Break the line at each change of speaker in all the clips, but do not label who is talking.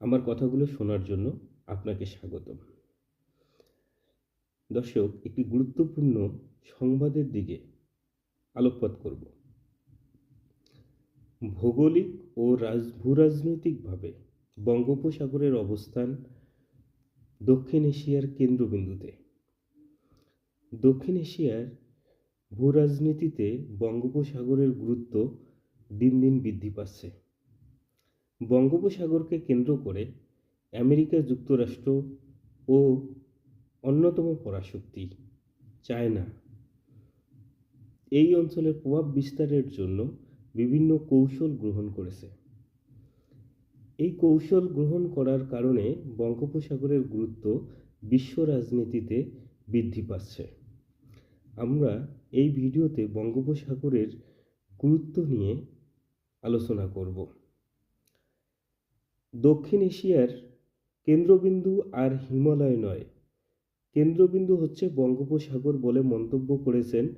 আমার কথাগুলো শোনার জন্য আপনাকে স্বাগতম। দর্শক, একটি গুরুত্বপূর্ণ সংবাদের দিকে আলোকপাত করব। ভৌগোলিক ও রাজ, ভূরাজনৈতিকভাবে বঙ্গোপসাগরের অবস্থান দক্ষিণ এশিয়ার কেন্দ্রবিন্দুতে। দক্ষিণ এশিয়ার ভূরাজনীতিতে বঙ্গোপসাগরের গুরুত্ব দিন দিন বৃদ্ধি পাচ্ছে। বঙ্গোপসাগরকে কেন্দ্র করে আমেরিকা যুক্তরাষ্ট্র ও অন্যতম পরাশক্তি চায়না। এই অঞ্চলের প্রভাব বিস্তারের জন্য বিভিন্ন কৌশল গ্রহণ করেছে। এই কৌশল গ্রহণ করার কারণে বঙ্গোপসাগরের গুরুত্ব বিশ্ব রাজনীতিতে বৃদ্ধি পাচ্ছে। আমরা এই ভিডিওতে বঙ্গোপসাগরের গুরুত্ব নিয়ে আলোচনা করব। দক্ষিণ এশিয়ার কেন্দ্রবিন্দু আর হিমালয় নয়। কেন্দ্রবিন্দু হচ্ছে বঙ্গোপসাগর বলে মন্তব্য করেছেন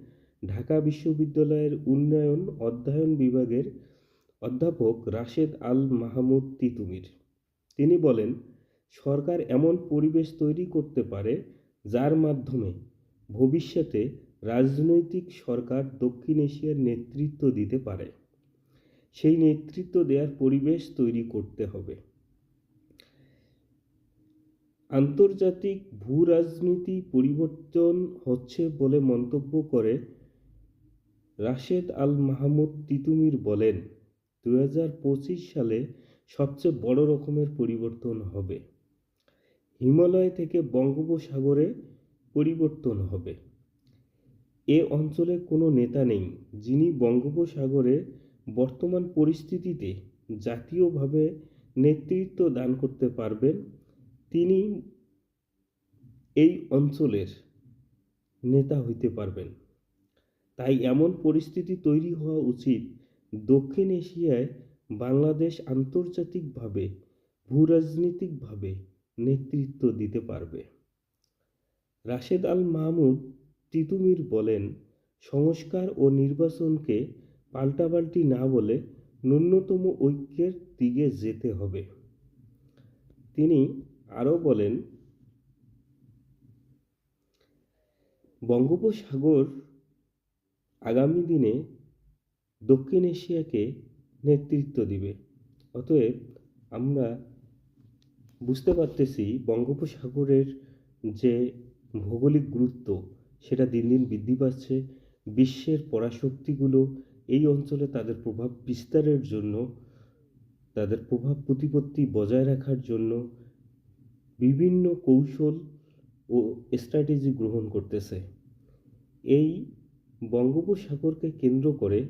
ঢাকা বিশ্ববিদ্যালয়ের উন্নয়ন অধ্যয়ন বিভাগের অধ্যাপক রাশেদ আল মাহমুদ তিতুমির। তিনি বলেন, সরকার এমন পরিবেশ তৈরি করতে পারে যার মাধ্যমে ভবিষ্যতে রাজনৈতিক সরকার দক্ষিণ এশিয়ার নেতৃত্ব দিতে পারে। সেই নেতৃত্ব দেওয়ার পরিবেশ তৈরি করতে হবে। আন্তর্জাতিক ভূ রাজনীতি পরিবর্তন হচ্ছে বলে মন্তব্য করে রাশেদ আল মাহমুদ তিতুমির বলেন, দুহাজার পঁচিশ সালে সবচেয়ে বড় রকমের পরিবর্তন হবে। হিমালয় থেকে বঙ্গোপসাগরে পরিবর্তন হবে। এ অঞ্চলে কোনো নেতা নেই যিনি বঙ্গোপসাগরে বর্তমান পরিস্থিতিতে জাতীয়ভাবে নেতৃত্ব দান করতে পারবেন তিনি এই অঞ্চলের নেতা হইতে পারবেন। তাই এমন পরিস্থিতি তৈরি হওয়া উচিত দক্ষিণ এশিয়ায় বাংলাদেশ আন্তর্জাতিকভাবে, ভূরাজনৈতিকভাবে নেতৃত্ব দিতে পারবে। রাশেদ আল মাহমুদ তিতুমির বলেন, সংস্কার ও নির্বাচনকে পাল্টাপাল্টি না বলে ন্যূনতম ঐক্যের দিকে যেতে হবে। তিনি আরও বলেন, বঙ্গোপসাগর আগামী দিনে দক্ষিণ এশিয়াকে নেতৃত্ব দিবে। অতএব আমরা বুঝতে পারতেছি বঙ্গোপসাগরের যে ভৌগোলিক গুরুত্ব, সেটা দিন দিন বৃদ্ধি পাচ্ছে। বিশ্বের পরাশক্তিগুলো এই অঞ্চলে তাদের প্রভাব বিস্তারের জন্য, তাদের প্রভাব প্রতিপত্তি বজায় রাখার জন্য বিভিন্ন কৌশল ও স্ট্র্যাটেজি গ্রহণ করতেছে। এই বঙ্গোপসাগরকে কেন্দ্র করে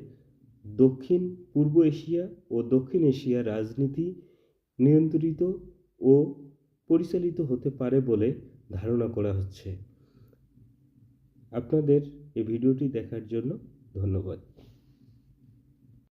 দক্ষিণ, পূর্ব এশিয়া ও দক্ষিণ এশিয়া রাজনীতি নিয়ন্ত্রিত ও পরিচালিত হতে পারে বলে ধারণা করা হচ্ছে। আপনাদের এই ভিডিওটি দেখার জন্য ধন্যবাদ।